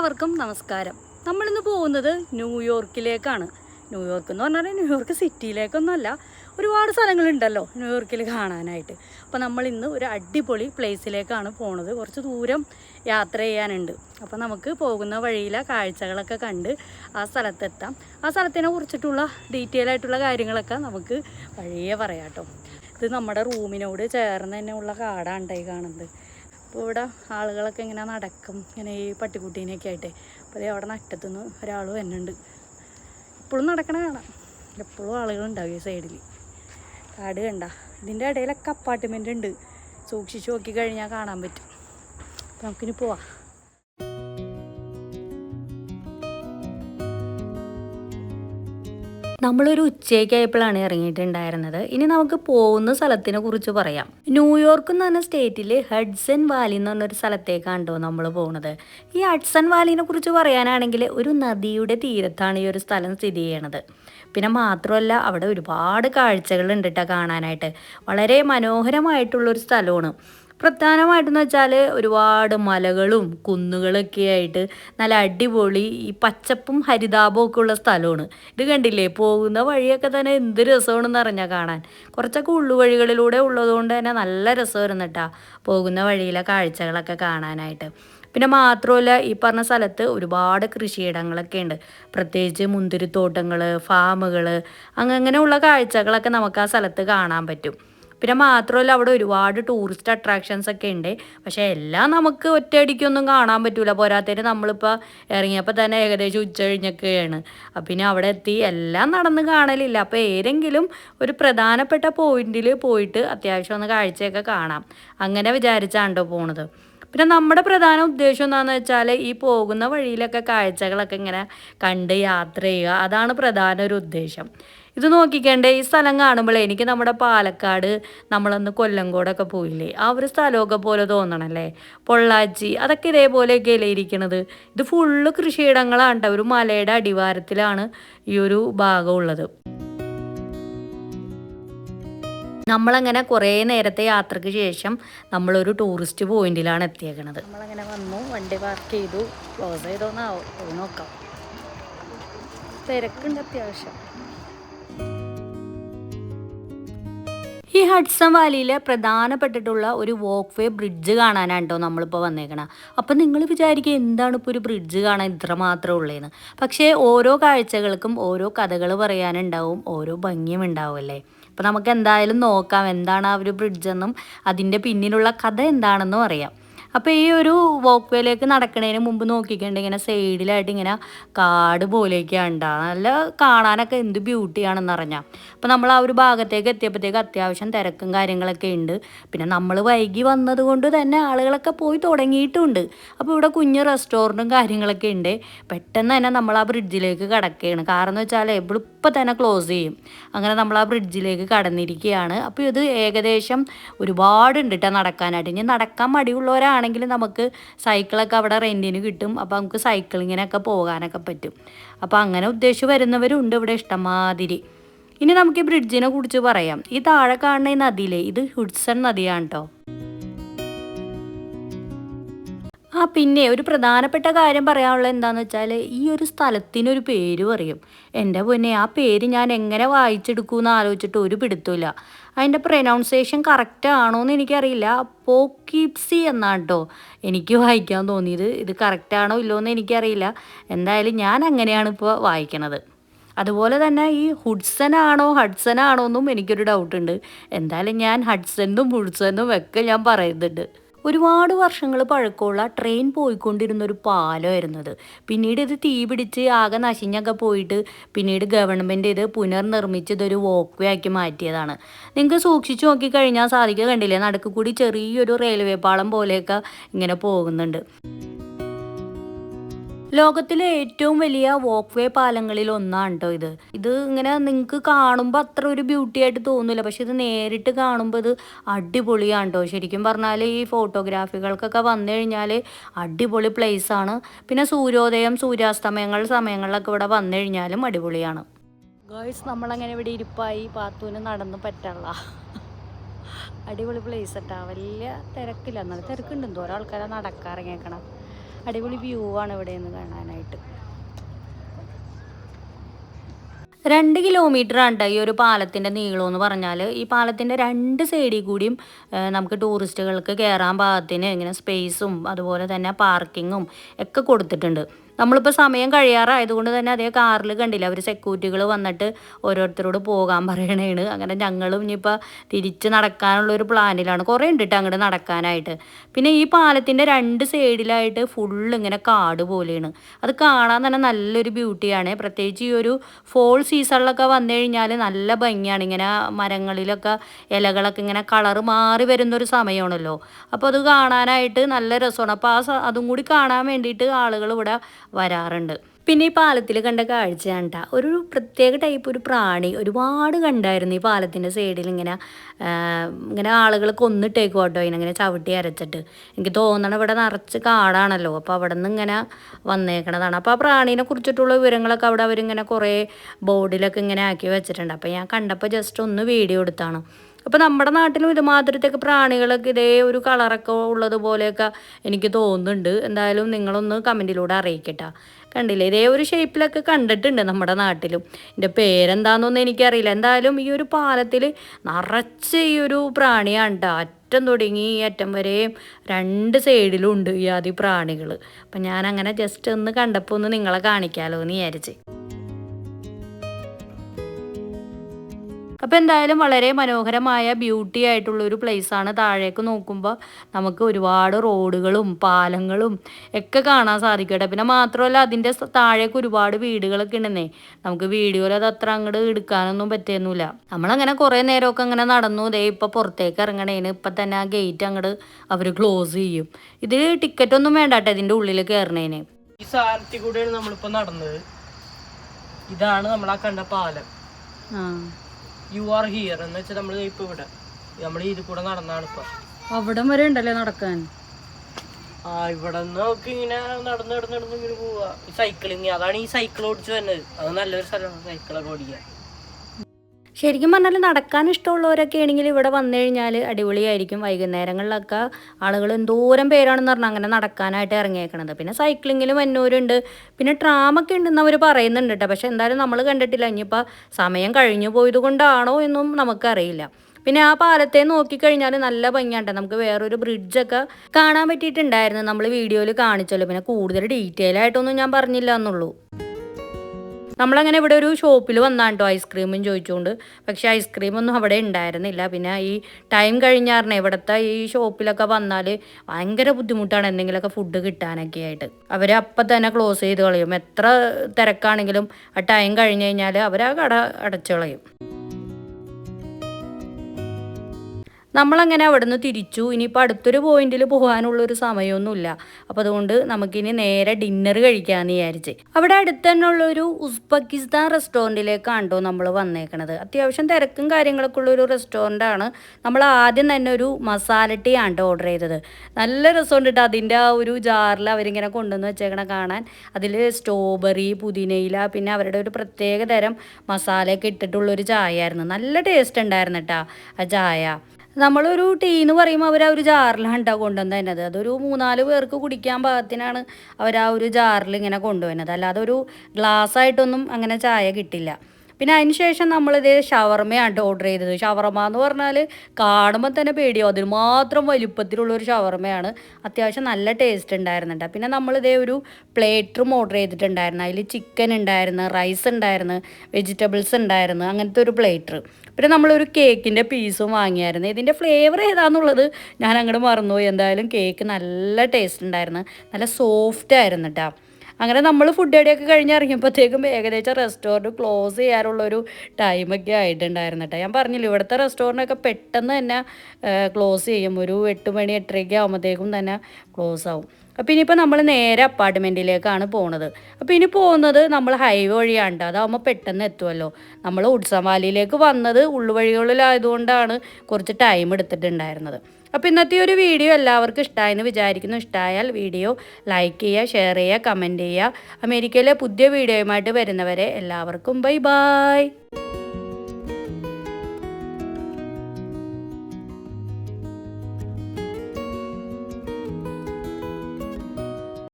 എല്ലാവർക്കും നമസ്കാരം. നമ്മളിന്ന് പോകുന്നത് ന്യൂയോർക്കിലേക്കാണ്. ന്യൂയോർക്ക് എന്ന് പറഞ്ഞാൽ ന്യൂയോർക്ക് സിറ്റിയിലേക്കൊന്നുമല്ല ഒരുപാട് സ്ഥലങ്ങളുണ്ടല്ലോ ന്യൂയോർക്കിൽ കാണാനായിട്ട്. അപ്പോൾ നമ്മൾ ഇന്ന് ഒരു അടിപൊളി പ്ലേസിലേക്കാണ് പോണത്. കുറച്ച് ദൂരം യാത്ര ചെയ്യാനുണ്ട്. അപ്പോൾ നമുക്ക് പോകുന്ന വഴിയിലെ കാഴ്ചകളൊക്കെ കണ്ട് ആ സ്ഥലത്തെത്താം. ആ സ്ഥലത്തിനെ കുറിച്ചിട്ടുള്ള ഡീറ്റെയിൽ ആയിട്ടുള്ള കാര്യങ്ങളൊക്കെ നമുക്ക് വഴിയേ പറയാം കേട്ടോ ഇത് നമ്മുടെ റൂമിനോട് ചേർന്ന് തന്നെ ഉള്ള കാടാണ് കാണുന്നത്. അപ്പോൾ ഇവിടെ ആളുകളൊക്കെ ഇങ്ങനെ നടക്കും. ഇങ്ങനെ ഈ പട്ടിക്കുട്ടീനെയൊക്കെ ആയിട്ടേ. അപ്പോൾ അവിടെ നട്ടത്തുനിന്ന് ഒരാൾ വരുന്നുണ്ട്. എപ്പോഴും നടക്കണ കാണാം. എപ്പോഴും ആളുകളുണ്ടാവും ഈ സൈഡിൽ കാട് കണ്ട. ഇതിന്റെ ഇടയിലൊക്കെ അപ്പാർട്ട്മെന്റ് ഉണ്ട്. സൂക്ഷിച്ച് നോക്കി കഴിഞ്ഞാൽ കാണാൻ പറ്റും. നമുക്കിനി പോവാം. നമ്മളൊരു ഉച്ചയ്ക്കായപ്പോഴാണ് ഇറങ്ങിയിട്ടുണ്ടായിരുന്നത്. ഇനി നമുക്ക് പോകുന്ന സ്ഥലത്തിനെ കുറിച്ച് പറയാം. ന്യൂയോർക്ക് എന്ന് പറഞ്ഞ സ്റ്റേറ്റിൽ ഹഡ്സൺ വാലി എന്ന് പറഞ്ഞൊരു സ്ഥലത്തേക്കാണ് നമ്മൾ പോകുന്നത് ഈ ഹഡ്സൺ വാലിനെ കുറിച്ച് പറയാനാണെങ്കിൽ ഒരു നദിയുടെ തീരത്താണ് ഈ ഒരു സ്ഥലം സ്ഥിതി ചെയ്യണത്. പിന്നെ മാത്രമല്ല അവിടെ ഒരുപാട് കാഴ്ചകളുണ്ട് കേട്ടോ കാണാനായിട്ട്. വളരെ മനോഹരമായിട്ടുള്ളൊരു സ്ഥലമാണ്. പ്രധാനമായിട്ടെന്ന് വെച്ചാൽ ഒരുപാട് മലകളും കുന്നുകളൊക്കെ ആയിട്ട് നല്ല അടിപൊളി ഈ പച്ചപ്പും ഹരിതാപവും ഒക്കെ ഉള്ള സ്ഥലമാണ്. ഇത് കണ്ടില്ലേ? പോകുന്ന വഴിയൊക്കെ തന്നെ എന്ത് രസമാണെന്ന് അറിഞ്ഞാൽ കാണാൻ. കുറച്ചൊക്കെ ഉള്ളുവഴികളിലൂടെ ഉള്ളതുകൊണ്ട് തന്നെ നല്ല രസമായിരുന്നു പോകുന്ന വഴിയിലെ കാഴ്ചകളൊക്കെ കാണാനായിട്ട്. പിന്നെ മാത്രമല്ല ഈ പറഞ്ഞ സ്ഥലത്ത് ഒരുപാട് കൃഷിയിടങ്ങളൊക്കെ ഉണ്ട്. പ്രത്യേകിച്ച് മുന്തിരിത്തോട്ടങ്ങൾ ഫാമുകൾ അങ്ങനെയുള്ള കാഴ്ചകളൊക്കെ നമുക്ക് ആ സ്ഥലത്ത് കാണാൻ പറ്റും. പിന്നെ മാത്രമല്ല അവിടെ ഒരുപാട് ടൂറിസ്റ്റ് അട്രാക്ഷൻസ് ഒക്കെ ഉണ്ട്. പക്ഷേ എല്ലാം നമുക്ക് ഒറ്റയടിക്കൊന്നും കാണാൻ പറ്റൂല. പോരാത്തതിന് നമ്മളിപ്പോൾ ഇറങ്ങിയപ്പോൾ തന്നെ ഏകദേശം ഉച്ച കഴിഞ്ഞൊക്കെയാണ്. പിന്നെ അവിടെ എത്തി. എല്ലാം നടന്ന് കാണലില്ല. അപ്പോൾ ഏതെങ്കിലും ഒരു പ്രധാനപ്പെട്ട പോയിന്റിൽ പോയിട്ട് അത്യാവശ്യം ഒന്ന് കാഴ്ചയൊക്കെ കാണാം. അങ്ങനെ വിചാരിച്ചാണ്ടോ പോണത്. പിന്നെ നമ്മുടെ പ്രധാന ഉദ്ദേശം എന്താണെന്ന് വെച്ചാൽ ഈ പോകുന്ന വഴിയിലൊക്കെ കാഴ്ചകളൊക്കെ ഇങ്ങനെ കണ്ട് യാത്ര ചെയ്യുക. അതാണ് പ്രധാന ഒരു ഉദ്ദേശം. ഇത് നോക്കിക്കണ്ടേ ഈ സ്ഥലം കാണുമ്പോഴേ എനിക്ക് നമ്മുടെ പാലക്കാട് നമ്മളന്ന് കൊല്ലങ്കോടൊക്കെ പോയില്ലേ? ആ ഒരു സ്ഥലമൊക്കെ പോലെ തോന്നണല്ലേ? പൊള്ളാച്ചി അതൊക്കെ ഇതേപോലെയൊക്കെ അല്ലേ ഇരിക്കണത്? ഇത് ഫുള്ള് കൃഷിയിടങ്ങളാണ്. ഒരു മലയുടെ അടിവാരത്തിലാണ് ഈ ഒരു ഭാഗം ഉള്ളത്. നമ്മളങ്ങനെ കുറേ നേരത്തെ യാത്രയ്ക്ക് ശേഷം നമ്മളൊരു ടൂറിസ്റ്റ് പോയിന്റിലാണ് എത്തിയേക്കണത്. നമ്മളങ്ങനെ വന്നു വണ്ടി പാർക്ക് ചെയ്തു ക്ലോസ് ചെയ്തോന്നാവും നോക്കാം. തിരക്കുണ്ട് അത്യാവശ്യം. ഈ ഹഡ്സൺ വാലിയിലെ പ്രധാനപ്പെട്ടിട്ടുള്ള ഒരു വോക്ക് വേ ബ്രിഡ്ജ് കാണാനാണ് നമ്മളിപ്പോൾ വന്നേക്കണം. അപ്പം നിങ്ങൾ വിചാരിക്കുക എന്താണ് ഇപ്പോൾ ഒരു ബ്രിഡ്ജ് കാണാൻ ഇത്ര മാത്രമേ ഉള്ളേന്ന്. പക്ഷേ ഓരോ കാഴ്ചകൾക്കും ഓരോ കഥകൾ പറയാനുണ്ടാവും ഓരോ ഭംഗിയും ഉണ്ടാവുമല്ലേ? അപ്പം നമുക്ക് എന്തായാലും നോക്കാം എന്താണ് ആ ഒരു ബ്രിഡ്ജെന്നും അതിന്റെ പിന്നിലുള്ള കഥ എന്താണെന്നും അറിയാം. അപ്പോൾ ഈ ഒരു വോക്ക് വേയിലേക്ക് നടക്കുന്നതിന് മുമ്പ് നോക്കിക്കണ്ട് ഇങ്ങനെ സൈഡിലായിട്ട് ഇങ്ങനെ കാട് പോലെയൊക്കെയാണ് ഉണ്ടാവുക നല്ല കാണാനൊക്കെ എന്ത് ബ്യൂട്ടിയാണെന്ന് അറിഞ്ഞാൽ അപ്പോൾ നമ്മൾ ആ ഒരു ഭാഗത്തേക്ക് എത്തിയപ്പോഴത്തേക്ക് അത്യാവശ്യം തിരക്കും കാര്യങ്ങളൊക്കെ ഉണ്ട് പിന്നെ നമ്മൾ വൈകി വന്നതുകൊണ്ട് തന്നെ ആളുകളൊക്കെ പോയി തുടങ്ങിയിട്ടുണ്ട്. അപ്പോൾ ഇവിടെ കുഞ്ഞ് റെസ്റ്റോറന്റും കാര്യങ്ങളൊക്കെ ഉണ്ട് പെട്ടെന്ന് തന്നെ നമ്മൾ ആ ബ്രിഡ്ജിലേക്ക് കടക്കുകയാണ് കാരണം എന്ന് വെച്ചാൽ എളുപ്പം തന്നെ ക്ലോസ് ചെയ്യും. അങ്ങനെ നമ്മൾ ആ ബ്രിഡ്ജിലേക്ക് കടന്നിരിക്കുകയാണ് അപ്പോൾ ഇത് ഏകദേശം ഒരുപാടുണ്ട് കേട്ടോ നടക്കാനായിട്ട്. ഇനി നടക്കാൻ മടിയുള്ളവരാണെങ്കിൽ നമുക്ക് സൈക്കിളൊക്കെ അവിടെ റെന്റിന് കിട്ടും. അപ്പോൾ നമുക്ക് സൈക്കിളിങ്ങിനൊക്കെ പോകാനൊക്കെ പറ്റും. അപ്പോൾ അങ്ങനെ ഉദ്ദേശിച്ച് വരുന്നവരുണ്ട് ഇവിടെ ഇഷ്ടമാതിരി. ഇനി നമുക്ക് ഈ ബ്രിഡ്ജിനെ കുറിച്ച് പറയാം. ഈ താഴെ കാണുന്ന ഈ നദിയിലെ ഇത് ഹുഡ്സൺ നദിയാണ് കേട്ടോ ആ പിന്നെ ഒരു പ്രധാനപ്പെട്ട കാര്യം പറയാനുള്ളത് എന്താണെന്ന് വെച്ചാൽ ഈ ഒരു സ്ഥലത്തിനൊരു പേര് പറയും. എന്റെ പൊന്നെ ആ പേര് ഞാൻ എങ്ങനെ വായിച്ചെടുക്കുമെന്ന് ആലോചിച്ചിട്ട് ഒരു പിടുത്തമില്ല അതിന്റെ പ്രൊനൗൺസിയേഷൻ കറക്റ്റ് ആണോ എന്ന് എനിക്കറിയില്ല. പോക്കീപ്സി എന്നാണ് കേട്ടോ എനിക്ക് വായിക്കാൻ തോന്നിയത്. ഇത് കറക്റ്റ് ആണോ ഇല്ലോ എന്ന് എനിക്കറിയില്ല. എന്തായാലും ഞാൻ അങ്ങനെയാണ് ഇപ്പോൾ വായിക്കണത്. അതുപോലെ തന്നെ ഈ ഹുഡ്സൺ ആണോ ഹഡ്സൺ ആണോ എന്നും എനിക്കൊരു ഡൗട്ടുണ്ട് എന്തായാലും ഞാൻ ഹഡ്സനും ഹുഡ്സനും ഒക്കെ ഞാൻ പറയുന്നുണ്ട്. ഒരുപാട് വർഷങ്ങൾ പഴക്കമുള്ള ട്രെയിൻ പോയിക്കൊണ്ടിരുന്ന ഒരു പാലമായിരുന്നത് പിന്നീട് ഇത് തീ പിടിച്ച് ആകെ നശിഞ്ഞൊക്കെ പോയിട്ട് പിന്നീട് ഗവൺമെന്റ് ഇത് പുനർനിർമ്മിച്ചതൊരു വോക്ക് വേ ആക്കി മാറ്റിയതാണ്. നിങ്ങൾക്ക് സൂക്ഷിച്ചു നോക്കിക്കഴിഞ്ഞാൽ സാധിക്കുക കണ്ടില്ലേ? നടുക്ക് കൂടി ചെറിയൊരു റെയിൽവേ പാളം പോലെയൊക്കെ ഇങ്ങനെ പോകുന്നുണ്ട്. ലോകത്തിലെ ഏറ്റവും വലിയ വോക്ക് വേ പാലങ്ങളിൽ ഒന്നാണ് കേട്ടോ ഇത്. ഇത് ഇങ്ങനെ നിങ്ങൾക്ക് കാണുമ്പോൾ അത്ര ഒരു ബ്യൂട്ടി ആയിട്ട് തോന്നില്ല പക്ഷെ ഇത് നേരിട്ട് കാണുമ്പോൾ ഇത് അടിപൊളിയാണ് കേട്ടോ ശരിക്കും പറഞ്ഞാൽ ഈ ഫോട്ടോഗ്രാഫികൾക്കൊക്കെ വന്നു കഴിഞ്ഞാൽ അടിപൊളി പ്ലേസ് ആണ്. പിന്നെ സൂര്യോദയം സൂര്യാസ്തമയങ്ങൾ സമയങ്ങളിലൊക്കെ ഇവിടെ വന്നു കഴിഞ്ഞാലും അടിപൊളിയാണ്. ഗേൾസ് നമ്മളങ്ങനെ ഇവിടെ ഇരിപ്പായി. പാത്തൂന് നടന്ന് പറ്റുള്ള അടിപൊളി പ്ലേസ് കേട്ടോ വലിയ തിരക്കില്ല. എന്നാലും തിരക്കുണ്ട്. എന്തോ ആൾക്കാരെ നടക്കാറിങ്ങേക്കണം അടിപൊളി വ്യൂ ആണ് ഇവിടെ നിന്ന് കാണാനായിട്ട്. രണ്ട് കിലോമീറ്റർ ആണ് ഈ ഒരു പാലത്തിന്റെ നീളം എന്ന് പറഞ്ഞാൽ ഈ പാലത്തിന്റെ രണ്ട് സൈഡിൽ കൂടിയും നമുക്ക് ടൂറിസ്റ്റുകൾക്ക് കയറാൻ പാകത്തിന് ഇങ്ങനെ സ്പേസും അതുപോലെ തന്നെ പാർക്കിങ്ങും ഒക്കെ കൊടുത്തിട്ടുണ്ട്. നമ്മളിപ്പോൾ സമയം കഴിയാറായതുകൊണ്ട് തന്നെ അതേ കാറിൽ കണ്ടില്ല അവർ സെക്യൂരിറ്റികൾ വന്നിട്ട് ഓരോരുത്തരോട് പോകാൻ പറയണേണ്. അങ്ങനെ ഞങ്ങളും ഇനിയിപ്പോൾ തിരിച്ച് നടക്കാനുള്ള ഒരു പ്ലാനിലാണ്. കുറേ ഉണ്ട് കേട്ടോ അങ്ങോട്ട് നടക്കാനായിട്ട്. പിന്നെ ഈ പാലത്തിന്റെ രണ്ട് സൈഡിലായിട്ട് ഫുള്ള് ഇങ്ങനെ കാട് പോലെയാണ്. അത് കാണാൻ തന്നെ നല്ലൊരു ബ്യൂട്ടിയാണ് പ്രത്യേകിച്ച് ഈ ഒരു ഫോൾ സീസണിലൊക്കെ വന്നു കഴിഞ്ഞാൽ നല്ല ഭംഗിയാണ്. ഇങ്ങനെ മരങ്ങളിലൊക്കെ ഇലകളൊക്കെ ഇങ്ങനെ കളറ് മാറി വരുന്നൊരു സമയമാണല്ലോ അപ്പോൾ അത് കാണാനായിട്ട് നല്ല രസമാണ്. അപ്പോൾ ആ അതും കൂടി കാണാൻ വേണ്ടിയിട്ട് ആളുകൾ ഇവിടെ വരാറുണ്ട്. പിന്നെ ഈ പാലത്തിൽ കണ്ട കാഴ്ചയാണ് കണ്ട ഒരു പ്രത്യേക ടൈപ്പ് ഒരു പ്രാണി ഒരുപാട് കണ്ടായിരുന്നു ഈ പാലത്തിന്റെ സൈഡിൽ ഇങ്ങനെ ഇങ്ങനെ ആളുകൾ കൊന്നിട്ടേക്കും കേട്ടോ ഇങ്ങനെ ചവിട്ടി അരച്ചിട്ട്. എനിക്ക് തോന്നണം ഇവിടെ നിറച്ച് കാടാണല്ലോ. അപ്പോൾ അവിടെ നിന്ന് ഇങ്ങനെ വന്നേക്കണതാണ്. അപ്പോൾ ആ പ്രാണീനെ കുറിച്ചിട്ടുള്ള വിവരങ്ങളൊക്കെ അവിടെ അവരിങ്ങനെ കുറേ ബോർഡിലൊക്കെ ഇങ്ങനെ ആക്കി വെച്ചിട്ടുണ്ട്. അപ്പോൾ ഞാൻ കണ്ടപ്പോൾ ജസ്റ്റ് ഒന്ന് വീഡിയോ എടുത്താണ്. അപ്പോൾ നമ്മുടെ നാട്ടിലും ഇതുമാതിരത്തെയൊക്കെ പ്രാണികളൊക്കെ ഇതേ ഒരു കളറൊക്കെ ഉള്ളതുപോലെയൊക്കെ എനിക്ക് തോന്നുന്നുണ്ട്. എന്തായാലും നിങ്ങളൊന്ന് കമന്റിലൂടെ അറിയിക്കട്ടാ. കണ്ടില്ലേ? ഇതേ ഒരു ഷേപ്പിലൊക്കെ കണ്ടിട്ടുണ്ട് നമ്മുടെ നാട്ടിലും. എന്റെ പേരെന്താണെന്നൊന്നും എനിക്കറിയില്ല. എന്തായാലും ഈ ഒരു പാലത്തിൽ നിറച്ച് ഈ ഒരു പ്രാണിയാണ്. അറ്റം തുടങ്ങി ഈ അറ്റം വരെയും രണ്ട് സൈഡിലും ഉണ്ട് ഈ ആദ്യ പ്രാണികൾ അപ്പം ഞാൻ അങ്ങനെ ജസ്റ്റ് ഒന്ന് കണ്ടപ്പോൾ ഒന്ന് നിങ്ങളെ കാണിക്കാമല്ലോ എന്ന് വിചാരിച്ച്. അപ്പോൾ എന്തായാലും വളരെ മനോഹരമായ ബ്യൂട്ടി ആയിട്ടുള്ള ഒരു ആണ് താഴേക്ക് നോക്കുമ്പോൾ നമുക്ക് ഒരുപാട് റോഡുകളും പാലങ്ങളും ഒക്കെ കാണാൻ സാധിക്കട്ടെ. പിന്നെ മാത്രമല്ല അതിന്റെ താഴേക്ക് ഒരുപാട് വീടുകളൊക്കെ ഉണ്ടെന്നേ. നമുക്ക് വീഡിയോയിൽ അത് അത്ര അങ്ങോട്ട് എടുക്കാനൊന്നും പറ്റിയൊന്നുമില്ല നമ്മളങ്ങനെ കുറേ നേരമൊക്കെ അങ്ങനെ നടന്നു. ദേ ഇപ്പോൾ പുറത്തേക്ക് ഇറങ്ങണേന് ഇപ്പം തന്നെ ആ ഗേറ്റ് അങ്ങോട്ട് അവർ ക്ലോസ് ചെയ്യും. ഇത് ടിക്കറ്റ് ഒന്നും വേണ്ട കേട്ടോ ഇതിന്റെ ഉള്ളിൽ കയറണേന് ഈ സാരത്തിൽ കൂടെയാണ് നമ്മളിപ്പോ നടന്നത്. ഇതാണ് നമ്മളാ കണ്ട പാലം. ആ. യു ആർ ഹിയർ എന്ന് വെച്ചാൽ നമ്മൾ ഇപ്പൊ ഇവിടെ. നമ്മൾ ഇത് കൂടെ നടന്നാണ് ഇപ്പൊ. അവിടം വരെ ഉണ്ടല്ലേ നടക്കാൻ? ആ ഇവിടെ നിന്നൊക്കെ ഇങ്ങനെ നടന്ന് നടന്ന് നടന്ന് ഇങ്ങനെ പോവാ. സൈക്ലിങ് അതാണ് ഈ സൈക്കിൾ ഓടിച്ചു വരുന്നത്. അത് നല്ലൊരു സ്ഥലമാണ് സൈക്കിളൊക്കെ ഓടിക്കാൻ. ശരിക്കും പറഞ്ഞാൽ നടക്കാൻ ഇഷ്ടമുള്ളവരൊക്കെ ആണെങ്കിൽ ഇവിടെ വന്നു കഴിഞ്ഞാൽ അടിപൊളിയായിരിക്കും. വൈകുന്നേരങ്ങളിലൊക്കെ ആളുകൾ എന്തോരം പേരാണെന്ന് പറഞ്ഞാൽ അങ്ങനെ നടക്കാനായിട്ട് ഇറങ്ങിയേക്കണത്. പിന്നെ സൈക്ലിങ്ങിലും വന്നൂരുണ്ട് പിന്നെ ട്രാമൊക്കെ ഉണ്ടെന്ന് അവർ പറയുന്നുണ്ട് കേട്ടോ. പക്ഷെ എന്തായാലും നമ്മൾ കണ്ടിട്ടില്ല. ഇനിയിപ്പോൾ സമയം കഴിഞ്ഞു പോയത് കൊണ്ടാണോ എന്നും നമുക്കറിയില്ല. പിന്നെ ആ പാലത്തെ നോക്കിക്കഴിഞ്ഞാൽ നല്ല ഭംഗിയാണ് നമുക്ക് വേറൊരു ബ്രിഡ്ജൊക്കെ കാണാൻ പറ്റിയിട്ടുണ്ടായിരുന്നു. നമ്മൾ വീഡിയോയിൽ കാണിച്ചല്ലോ. പിന്നെ കൂടുതൽ ഡീറ്റെയിൽ ആയിട്ടൊന്നും ഞാൻ പറഞ്ഞില്ല എന്നുള്ളൂ. നമ്മളങ്ങനെ ഇവിടെ ഒരു ഷോപ്പിൽ വന്നാണ്ടോ ഐസ്ക്രീമും ചോദിച്ചുകൊണ്ട് പക്ഷേ ഐസ്ക്രീമൊന്നും അവിടെ ഉണ്ടായിരുന്നില്ല. പിന്നെ ഈ ടൈം കഴിഞ്ഞാറിനെ ഇവിടുത്തെ ഈ ഷോപ്പിലൊക്കെ വന്നാൽ ഭയങ്കര ബുദ്ധിമുട്ടാണ് എന്തെങ്കിലുമൊക്കെ ഫുഡ് കിട്ടാനൊക്കെ ആയിട്ട്. അവർ അപ്പം തന്നെ ക്ലോസ് ചെയ്ത് കളയും. എത്ര തിരക്കാണെങ്കിലും ആ ടൈം കഴിഞ്ഞ് കഴിഞ്ഞാൽ അവർ ആ കട അടച്ചു കളയും. നമ്മളങ്ങനെ അവിടെ നിന്ന് തിരിച്ചു. ഇനിയിപ്പോൾ അടുത്തൊരു പോയിന്റിൽ പോകാനുള്ളൊരു സമയമൊന്നുമില്ല അപ്പോൾ അതുകൊണ്ട് നമുക്കിനി നേരെ ഡിന്നർ കഴിക്കാമെന്ന് വിചാരിച്ച്. അവിടെ അടുത്ത് തന്നെ ഉള്ളൊരു ഉസ്ബെക്കിസ്ഥാൻ റെസ്റ്റോറന്റിലേക്കാണ്ടോ നമ്മൾ വന്നേക്കണത്. അത്യാവശ്യം തിരക്കും കാര്യങ്ങളൊക്കെ ഉള്ളൊരു ആണ് നമ്മൾ ആദ്യം തന്നെ ഒരു മസാല ടീ ആണ് ഓർഡർ ചെയ്തത്. നല്ല രസമുണ്ട് കേട്ടോ അതിന്റെ ആ ഒരു ജാറിൽ അവരിങ്ങനെ കൊണ്ടുവന്ന് വെച്ചേക്കണ കാണാൻ. അതിൽ സ്ട്രോബെറി പുതിനയില പിന്നെ അവരുടെ ഒരു പ്രത്യേക തരം മസാലയൊക്കെ ഇട്ടിട്ടുള്ളൊരു ചായ ആയിരുന്നു നല്ല ടേസ്റ്റ് ഉണ്ടായിരുന്നു കേട്ടോ ആ ചായ. നമ്മളൊരു ടീ എന്ന് പറയുമ്പോൾ അവർ ആ ഒരു ജാറിലാണ് കേട്ടോ കൊണ്ടുവന്നത് അതൊരു മൂന്നാൽ പേർക്ക് കുടിക്കാൻ പാകത്തിനാണ് അവർ ആ ഒരു ജാറിൽ ഇങ്ങനെ കൊണ്ടുവന്നത് അല്ലാതെ ഒരു ഗ്ലാസ് ആയിട്ടൊന്നും അങ്ങനെ ചായ കിട്ടില്ല. പിന്നെ അതിന് ശേഷം നമ്മളിത് ഷവർമയാണ് ഓർഡർ ചെയ്തത്. ഷവർമ എന്ന് പറഞ്ഞാൽ കാണുമ്പോൾ തന്നെ പേടിയാവും. അതിന് മാത്രം വലുപ്പത്തിലുള്ള ഒരു ഷവർമയാണ്. അത്യാവശ്യം നല്ല ടേസ്റ്റ് ഉണ്ടായിരുന്നുണ്ട്. പിന്നെ നമ്മളിതേ ഒരു പ്ലേറ്ററും ഓർഡർ ചെയ്തിട്ടുണ്ടായിരുന്നു. അതിൽ ചിക്കൻ ഉണ്ടായിരുന്നു റൈസ് ഉണ്ടായിരുന്നു വെജിറ്റബിൾസ് ഉണ്ടായിരുന്നു അങ്ങനത്തെ ഒരു പ്ലേറ്റർ പിന്നെ നമ്മളൊരു കേക്കിന്റെ പീസും വാങ്ങിയായിരുന്നു. ഇതിന്റെ ഫ്ലേവർ ഏതാണെന്നുള്ളത് ഞാൻ അങ്ങോട്ട് മറന്നുപോയി. എന്തായാലും കേക്ക് നല്ല ടേസ്റ്റ് ഉണ്ടായിരുന്നു. നല്ല സോഫ്റ്റ് ആയിരുന്നു കേട്ടോ അങ്ങനെ നമ്മൾ ഫുഡ് അടിയൊക്കെ കഴിഞ്ഞ് ഇറങ്ങിയപ്പോഴത്തേക്കും ഏകദേശം റെസ്റ്റോറന്റ് ക്ലോസ് ചെയ്യാറുള്ളൊരു ടൈമൊക്കെ ആയിട്ടുണ്ടായിരുന്നു കേട്ടോ ഞാൻ പറഞ്ഞില്ല ഇവിടുത്തെ റെസ്റ്റോറന്റൊക്കെ പെട്ടെന്ന് തന്നെ ക്ലോസ് ചെയ്യും. ഒരു എട്ട് മണി എട്ടരയ്ക്ക് ആകുമ്പോഴത്തേക്കും തന്നെ ക്ലോസ് ആവും. അപ്പോൾ ഇനിയിപ്പോൾ നമ്മൾ നേരെ അപ്പാർട്ട്മെന്റിലേക്കാണ് പോണത്. അപ്പോൾ ഇനി പോകുന്നത് നമ്മൾ ഹൈവേ വഴിയാണ് അതാകുമ്പോൾ പെട്ടെന്ന് എത്തുമല്ലോ നമ്മൾ ഉത്സവാലിയിലേക്ക് വന്നത് ഉള്ളുവഴികളിലായതുകൊണ്ടാണ് കുറച്ച് ടൈം എടുത്തിട്ടുണ്ടായിരുന്നത്. അപ്പോൾ ഇന്നത്തെ ഒരു വീഡിയോ എല്ലാവർക്കും ഇഷ്ടമായെന്ന് വിചാരിക്കുന്നു. ഇഷ്ടമായാൽ വീഡിയോ ലൈക്ക് ചെയ്യുക ഷെയർ ചെയ്യുക കമന്റ് ചെയ്യുക. അമേരിക്കയിലെ പുതിയ വീഡിയോയുമായിട്ട് വരുന്നവരെ എല്ലാവർക്കും ബൈ ബൈ